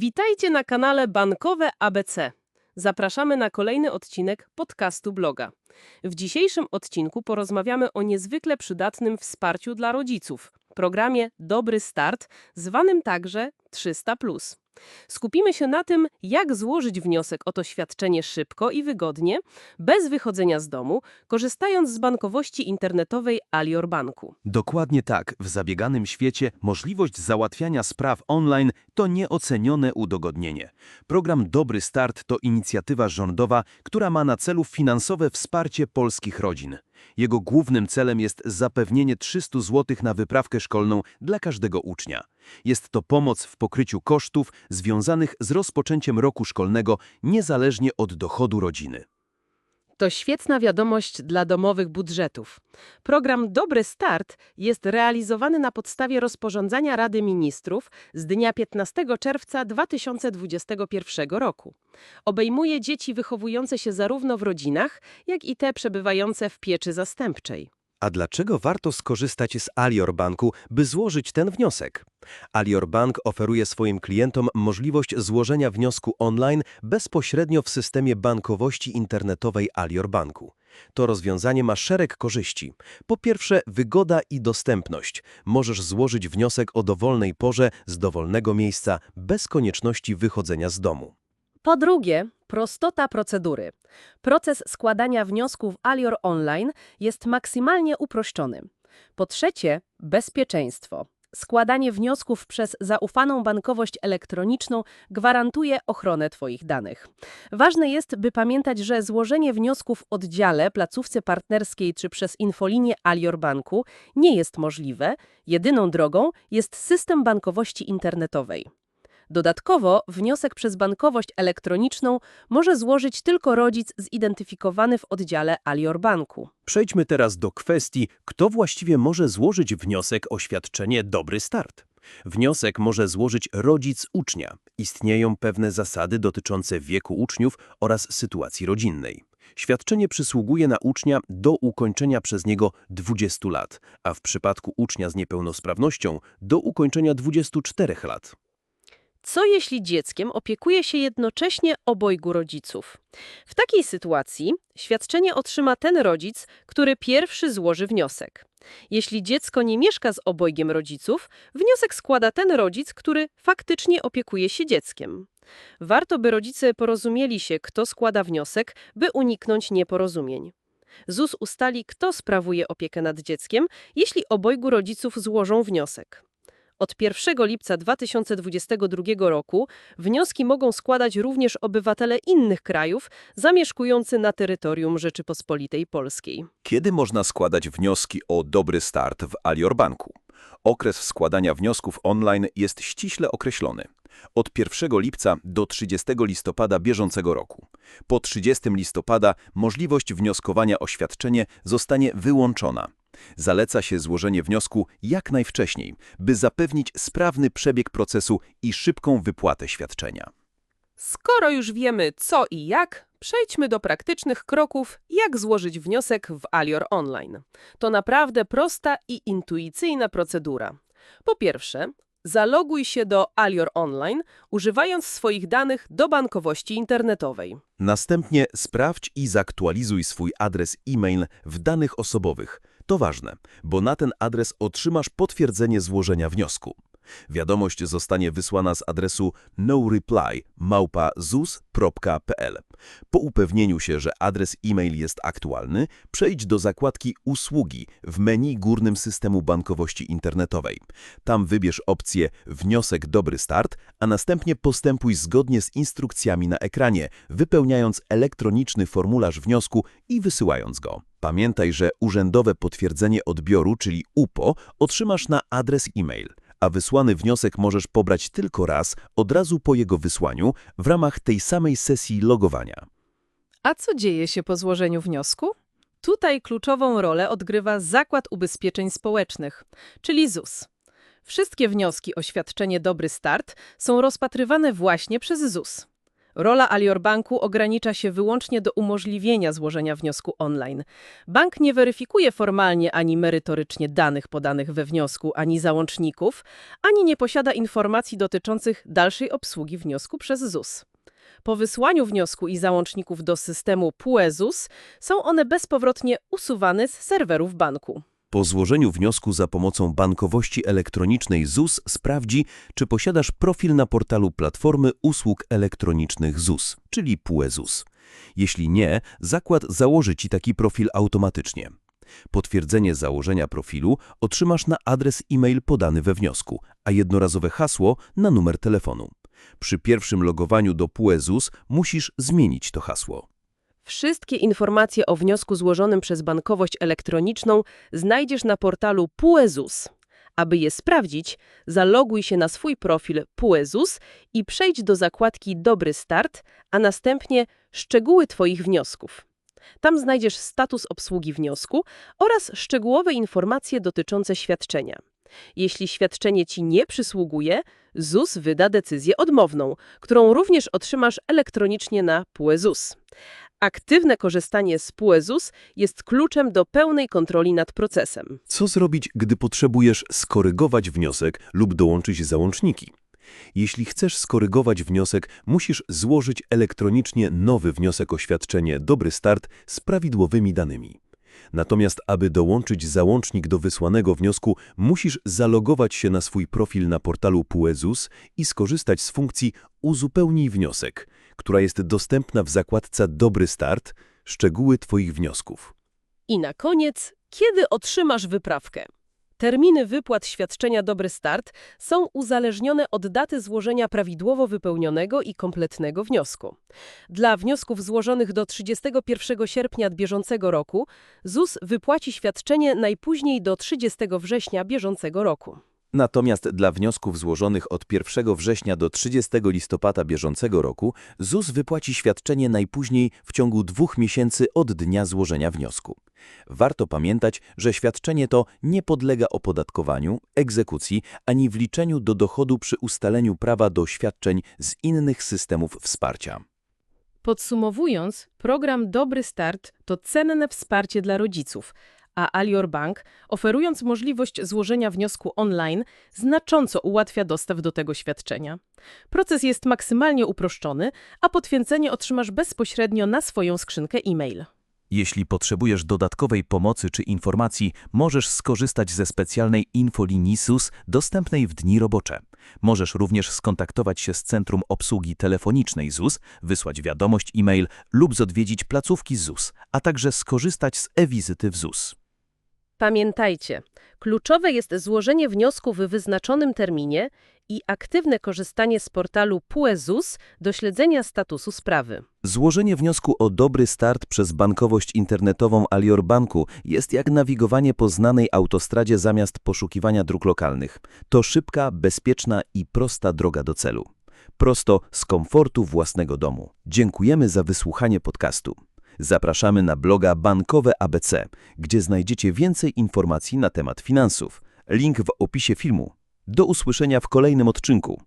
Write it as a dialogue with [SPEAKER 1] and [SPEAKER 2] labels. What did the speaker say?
[SPEAKER 1] Witajcie na kanale Bankowe ABC. Zapraszamy na kolejny odcinek podcastu bloga. W dzisiejszym odcinku porozmawiamy o niezwykle przydatnym wsparciu dla rodziców, programie Dobry Start, zwanym także 300. Skupimy się na tym, jak złożyć wniosek o to świadczenie szybko i wygodnie, bez wychodzenia z domu, korzystając z bankowości internetowej Alior Banku.
[SPEAKER 2] Dokładnie tak. W zabieganym świecie możliwość załatwiania spraw online to nieocenione udogodnienie. Program Dobry Start to inicjatywa rządowa, która ma na celu finansowe wsparcie polskich rodzin. Jego głównym celem jest zapewnienie 300 zł na wyprawkę szkolną dla każdego ucznia. Jest to pomoc w pokryciu kosztów związanych z rozpoczęciem roku szkolnego niezależnie od dochodu rodziny.
[SPEAKER 1] To świetna wiadomość dla domowych budżetów. Program Dobry Start jest realizowany na podstawie rozporządzenia Rady Ministrów z dnia 15 czerwca 2021 roku. Obejmuje dzieci wychowujące się zarówno w rodzinach, jak i te przebywające w pieczy zastępczej.
[SPEAKER 2] A dlaczego warto skorzystać z Alior Banku, by złożyć ten wniosek? Alior Bank oferuje swoim klientom możliwość złożenia wniosku online bezpośrednio w systemie bankowości internetowej Alior Banku. To rozwiązanie ma szereg korzyści. Po pierwsze, wygoda i dostępność. Możesz złożyć wniosek o dowolnej porze z dowolnego miejsca bez konieczności wychodzenia z domu.
[SPEAKER 1] Po drugie, prostota procedury. Proces składania wniosków Alior Online jest maksymalnie uproszczony. Po trzecie, bezpieczeństwo. Składanie wniosków przez zaufaną bankowość elektroniczną gwarantuje ochronę Twoich danych. Ważne jest, by pamiętać, że złożenie wniosków w oddziale, placówce partnerskiej czy przez infolinię Alior Banku nie jest możliwe. Jedyną drogą jest system bankowości internetowej. Dodatkowo wniosek przez bankowość elektroniczną może złożyć tylko rodzic zidentyfikowany w oddziale Alior Banku.
[SPEAKER 2] Przejdźmy teraz do kwestii, kto właściwie może złożyć wniosek o świadczenie Dobry Start. Wniosek może złożyć rodzic ucznia. Istnieją pewne zasady dotyczące wieku uczniów oraz sytuacji rodzinnej. Świadczenie przysługuje na ucznia do ukończenia przez niego 20 lat, a w przypadku ucznia z niepełnosprawnością do ukończenia 24 lat.
[SPEAKER 1] Co jeśli dzieckiem opiekuje się jednocześnie obojgu rodziców? W takiej sytuacji świadczenie otrzyma ten rodzic, który pierwszy złoży wniosek. Jeśli dziecko nie mieszka z obojgiem rodziców, wniosek składa ten rodzic, który faktycznie opiekuje się dzieckiem. Warto, by rodzice porozumieli się, kto składa wniosek, by uniknąć nieporozumień. ZUS ustali, kto sprawuje opiekę nad dzieckiem, jeśli obojgu rodziców złożą wniosek. Od 1 lipca 2022 roku wnioski mogą składać również obywatele innych krajów zamieszkujący na terytorium Rzeczypospolitej Polskiej.
[SPEAKER 3] Kiedy można składać wnioski o dobry start w Alior Banku? Okres składania wniosków online jest ściśle określony. Od 1 lipca do 30 listopada bieżącego roku. Po 30 listopada możliwość wnioskowania o świadczenie zostanie wyłączona. Zaleca się złożenie wniosku jak najwcześniej, by zapewnić sprawny przebieg procesu i szybką wypłatę świadczenia.
[SPEAKER 1] Skoro już wiemy co i jak, przejdźmy do praktycznych kroków, jak złożyć wniosek w Alior Online. To naprawdę prosta i intuicyjna procedura. Po pierwsze, zaloguj się do Alior Online, używając swoich danych do bankowości internetowej.
[SPEAKER 2] Następnie sprawdź i zaktualizuj swój adres e-mail w danych osobowych. To ważne, bo na ten adres otrzymasz potwierdzenie złożenia wniosku. Wiadomość zostanie wysłana z adresu noreply@zus.pl. Po upewnieniu się, że adres e-mail jest aktualny, przejdź do zakładki Usługi w menu górnym systemu bankowości internetowej. Tam wybierz opcję Wniosek Dobry Start, a następnie postępuj zgodnie z instrukcjami na ekranie, wypełniając elektroniczny formularz wniosku i wysyłając go. Pamiętaj, że urzędowe potwierdzenie odbioru, czyli UPO, otrzymasz na adres e-mail a wysłany wniosek możesz pobrać tylko raz, od razu po jego wysłaniu, w ramach tej samej sesji logowania.
[SPEAKER 1] A co dzieje się po złożeniu wniosku? Tutaj kluczową rolę odgrywa Zakład Ubezpieczeń Społecznych, czyli ZUS. Wszystkie wnioski o świadczenie Dobry Start są rozpatrywane właśnie przez ZUS. Rola Alior Banku ogranicza się wyłącznie do umożliwienia złożenia wniosku online. Bank nie weryfikuje formalnie ani merytorycznie danych podanych we wniosku, ani załączników, ani nie posiada informacji dotyczących dalszej obsługi wniosku przez ZUS. Po wysłaniu wniosku i załączników do systemu PUE-ZUS są one bezpowrotnie usuwane z serwerów banku.
[SPEAKER 2] Po złożeniu wniosku za pomocą bankowości elektronicznej ZUS sprawdzi, czy posiadasz profil na portalu Platformy Usług Elektronicznych ZUS, czyli PUE-ZUS. Jeśli nie, zakład założy Ci taki profil automatycznie. Potwierdzenie założenia profilu otrzymasz na adres e-mail podany we wniosku, a jednorazowe hasło na numer telefonu. Przy pierwszym logowaniu do PUE-ZUS musisz zmienić to hasło.
[SPEAKER 1] Wszystkie informacje o wniosku złożonym przez bankowość elektroniczną znajdziesz na portalu PUEZUS. Aby je sprawdzić, zaloguj się na swój profil PUEZUS i przejdź do zakładki Dobry Start, a następnie Szczegóły Twoich wniosków. Tam znajdziesz status obsługi wniosku oraz szczegółowe informacje dotyczące świadczenia. Jeśli świadczenie Ci nie przysługuje, ZUS wyda decyzję odmowną, którą również otrzymasz elektronicznie na PUEZUS. Aktywne korzystanie z PUEZUS jest kluczem do pełnej kontroli nad procesem.
[SPEAKER 2] Co zrobić, gdy potrzebujesz skorygować wniosek lub dołączyć załączniki? Jeśli chcesz skorygować wniosek, musisz złożyć elektronicznie nowy wniosek o świadczenie Dobry Start z prawidłowymi danymi. Natomiast aby dołączyć załącznik do wysłanego wniosku, musisz zalogować się na swój profil na portalu PUEZUS i skorzystać z funkcji Uzupełnij wniosek, która jest dostępna w zakładce Dobry Start, szczegóły Twoich wniosków.
[SPEAKER 1] I na koniec, kiedy otrzymasz wyprawkę? Terminy wypłat świadczenia Dobry Start są uzależnione od daty złożenia prawidłowo wypełnionego i kompletnego wniosku. Dla wniosków złożonych do 31 sierpnia bieżącego roku ZUS wypłaci świadczenie najpóźniej do 30 września bieżącego roku.
[SPEAKER 3] Natomiast dla wniosków złożonych od 1 września do 30 listopada bieżącego roku ZUS wypłaci świadczenie najpóźniej w ciągu dwóch miesięcy od dnia złożenia wniosku. Warto pamiętać, że świadczenie to nie podlega opodatkowaniu, egzekucji ani wliczeniu do dochodu przy ustaleniu prawa do świadczeń z innych systemów wsparcia.
[SPEAKER 1] Podsumowując, program Dobry Start to cenne wsparcie dla rodziców, a Alior Bank, oferując możliwość złożenia wniosku online, znacząco ułatwia dostęp do tego świadczenia. Proces jest maksymalnie uproszczony, a potwierdzenie otrzymasz bezpośrednio na swoją skrzynkę e-mail.
[SPEAKER 3] Jeśli potrzebujesz dodatkowej pomocy czy informacji, możesz skorzystać ze specjalnej infolinii SUS dostępnej w dni robocze. Możesz również skontaktować się z Centrum Obsługi Telefonicznej ZUS, wysłać wiadomość e-mail lub odwiedzić placówki ZUS, a także skorzystać z e-wizyty w ZUS.
[SPEAKER 1] Pamiętajcie, kluczowe jest złożenie wniosku w wyznaczonym terminie i aktywne korzystanie z portalu PUEZUS do śledzenia statusu sprawy.
[SPEAKER 2] Złożenie wniosku o dobry start przez bankowość internetową Alior Banku jest jak nawigowanie po znanej autostradzie zamiast poszukiwania dróg lokalnych. To szybka, bezpieczna i prosta droga do celu. Prosto z komfortu własnego domu. Dziękujemy za wysłuchanie podcastu. Zapraszamy na bloga Bankowe ABC, gdzie znajdziecie więcej informacji na temat finansów. Link w opisie filmu. Do usłyszenia w kolejnym odcinku.